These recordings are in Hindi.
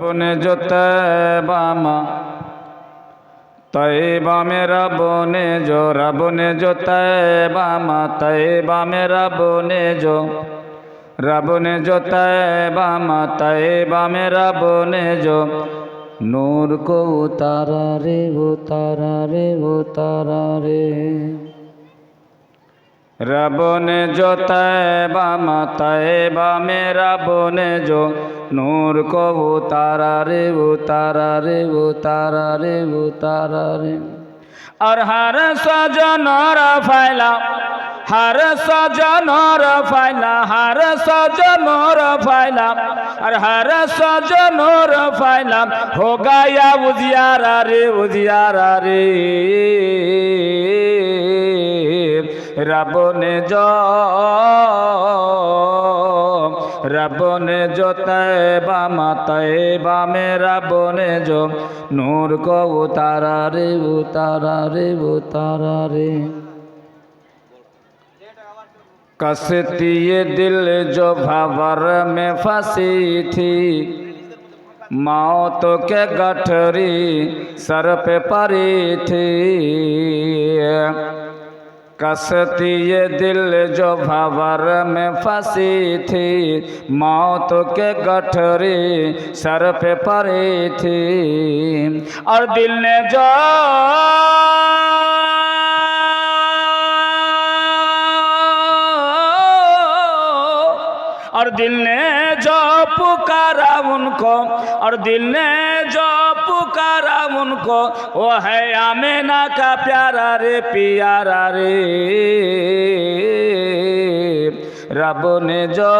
বনে জোতে বামা, তাই বামেরা বনে জোরা রাবনে জোতে বামা, তাই বামেরা বনে জো রাবনে জোতায় বামা, তাই বামেরা বনে জো নূর কো তারা রে, ও তারা রে, ও তারা রে। रब ने जो तैबा मा तैबा में रब ने जो नूर को उतारा रे उतारा रे उतारा रे उतारा रे और हर सजन और फैला हर सजन और फैला हर सजन और फैला और हर सजन और फैला हो गया उजियारा रे उजियारा रे रब ने जो रब ने जो तैबा, मा तैबा में रब ने जो। नूर को उतारा रे उतारा रे उतारा रे। कसती दिल जो भवर में फंसी थी। मौत के गठरी सर पे पड़ी थी। कसती ये दिल जो भवर में फंसी थी, मौत के गठरी सर पे पड़ी थी। और दिल ने जो और दिल ने जो पुकारा उनको, और दिल ने जो पुकारा उनको वो है आमेना का प्यारा रे प्यारा रे रब ने जो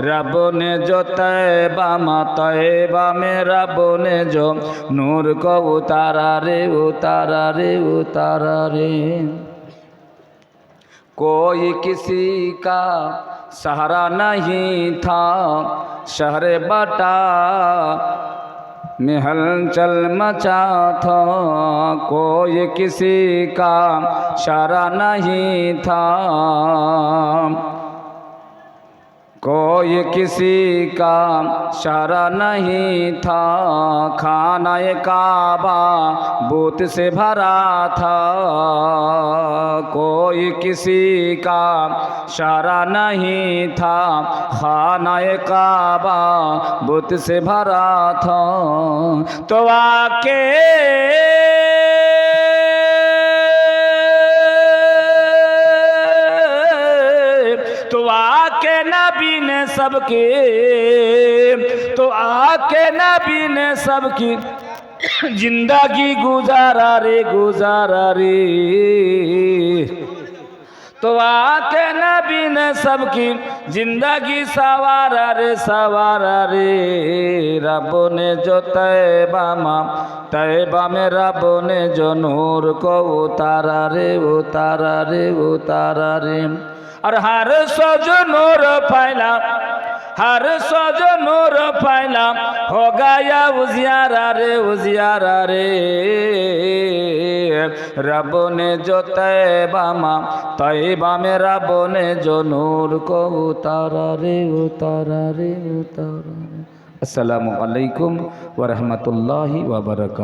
रब ने जो तैबा मा तैबा में रब ने जो नूर को उतारा रे उतारा रे उतारा रे कोई किसी का सहारा नहीं था शहर बटा में हलचल मचा था, कोई किसी का सहारा नहीं था। कोई किसी का सहारा नहीं था, खाना काबा बूत से भरा था। कोई किसी का सहारा नहीं था। खाना काबा बुत से भरा था। तो आके तो आके नबी ने सबके तो आके नबी ने सबकी ज़िंदगी गुजारा रे गुजारा रे। तो आके नबी ने सबकी ज़िंदगी सवारा रे सवारा रे। रब ने जो तैबा मा, तैबा में रब ने जो नूर को उतारा रे उतारा रे उतारा रे। और हर सज नूर फैला, हर सज नूर फैला, हो गया उजियारा रे उजियारा रे। रब ने जो तैबा मा तैबा में रब ने जो नूर को उतारा रे उतारा रे उतारा रे अस्सलामु अलैकुम वरहमतुल्लाहि वबरकातुहू